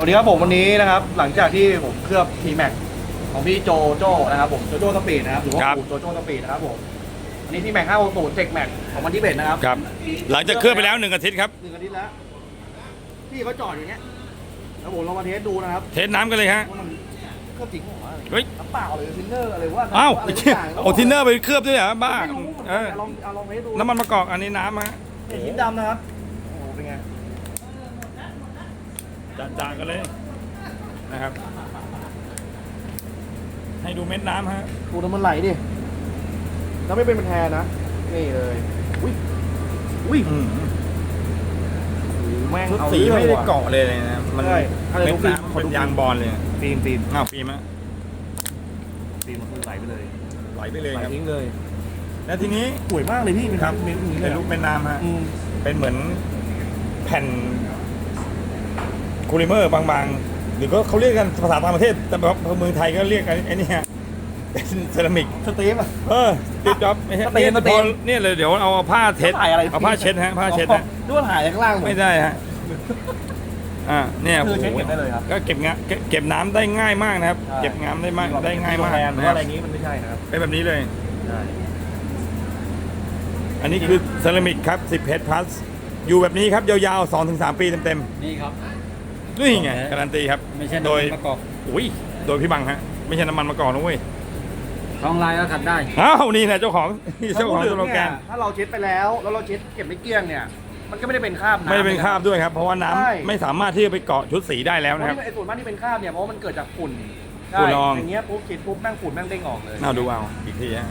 วัสดีครับผมวันนี้นะครับ หลังจากที่ผมเคลือบ T Max ของพี่โจโจ้นะครับผมโจโจ้สปีดนะครับหรือว่าครับ ปู่โจโจ้สปีดนะครับผมอันนี้ T Max 560 Tech Max ของวันที่เบ็ดนะครับครับ หลังจากเคลื่อนไปแล้วหนึ่งอาทิตย์ครับ หนึ่งอาทิตย์แล้วพี่เขาจอดอยู่เนี้ยแล้วผมลองมาเทสดูนะครับเทสน้ำกันเลยฮะ ว่ามันเคลือบจริงหรือเปล่าเฮ้ย น้ำเปล่าหรือทินเนอร์อะไรว่าอ้าวอะไรทุกอย่างเอาทินเนอร์ไปเคลือบด้วยเหรอบ้าไม่รู้เออลองเอาลองเทสดูน้ำมันมะกอกอันนี้น้ำฮะนี่ชิ้นดำนะครับโอ้โหเป็นไง จางๆกันเลยนะครับ ให้ดูเม็ดน้ำฮะดูน้ำมันไหลดิ แล้วไม่เป็นมันแทนนะ นี่เลย อุ้ย อุ้ย อืมแม่งเอาสีรื่องไม่ได้ว่ะ เกาะเลยนะ มันใช่อะไรเม็ดดูฟิล์มน้ำขอดูเป็นยางบอลเลยฟิล์มฟิล์มอ้าวฟิล์มฮะฟิล์มมันคือไหลไปเลยไหลไปเลยไหลครับ ทิ้งเลยแล้วทีนี้สวยมากเลยพี่เป็นครับเม็ดอย่างนี้เลเป็ยนรูปเป็นน้ำฮะ อืมเป็นเหมือนแผ่น คูลิเมอร์บางๆ หรือก็เขาเรียกกันภาษาต่างประเทศ แต่แบบเมืองไทยก็เรียกกันไอ้นี่ฮะเป็นเซรามิก สตีฟอะ เออติดจ็อบไม่ใช่สเตนเนี่ยสเตน พอเนี่ยเลยเดี๋ยวเอาผ้าเช็ดถ่ายอะไรเอาผ้าเช็ดฮะผ้าเช็ดฮะดูว่าถ่ายข้างล่างหดไม่ได้ฮะอ่าเนี่ยคือเช็ดโโหเก็บได้เลยครับก็เก็บงะเก็บเก็บน้ำได้ง่ายมากนะครับ ใช่ เก็บน้ำได้มากได้ง่ายมากแทนหรือนะคว่ารับอะไรอย่างงี้มันไม่ใช่นะครับ เป็นแบบนี้เลย ใช่ อันนี้คือเซรามิกครับ10 เพชรพลัสอยู่แบบนี้ครับยาวๆ2-3 ปีเต็มนี่ครับๆ นี่ไงการันตีครับไม่ใช่โดน้ำยมันมะกอกอุ้ยโดยพี่บังฮะไม่ใช่น้ำมันมะกอกนะเว้ยทองลายก็ขัดได้อ้าวนี่นะเจ้าของนี่เจ้าของถ้สโลแกนถ้าเราเช็ดไปแล้วแล้วเราเช็ดเก็บไม่เกลี้ยงเนี่ยมันก็ไม่ได้เป็นคราบำไม่ได้เป็นคราบด้วยครับ เพราะว่าน้ำใช่ไม่สามารถที่จะไปเกาะชุดสีได้แล้วเพราะนะครับที่ไอ้ส่วนมากที่เป็นคราบเนี่ยเพราะว่ามันเกิดจากฝุ่นฝุ่นใช่ละออง อย่างเงี้ยปุ๊บเช็ดปุ๊บแม่งฝุ่นแม่งเด้งออกเลยเอาดูเอาอีกทีฮะ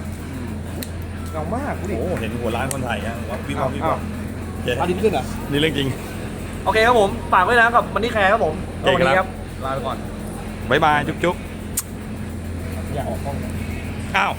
เก่ามากดูดิโอ้เห็นหัวร้านคนไทยฮะวิบวับวิบวับโอเคอันนี้ขึ้นเหรอนี่เรื่องจริง โอเคครับผมฝากไว้นะกับมันนี่แคร์ครับผมโอเควันนี้คครัรับบลาไปก่อน บ๊ายบายจุ๊บจุ๊บอย่าออกกล้องนะ อ้าว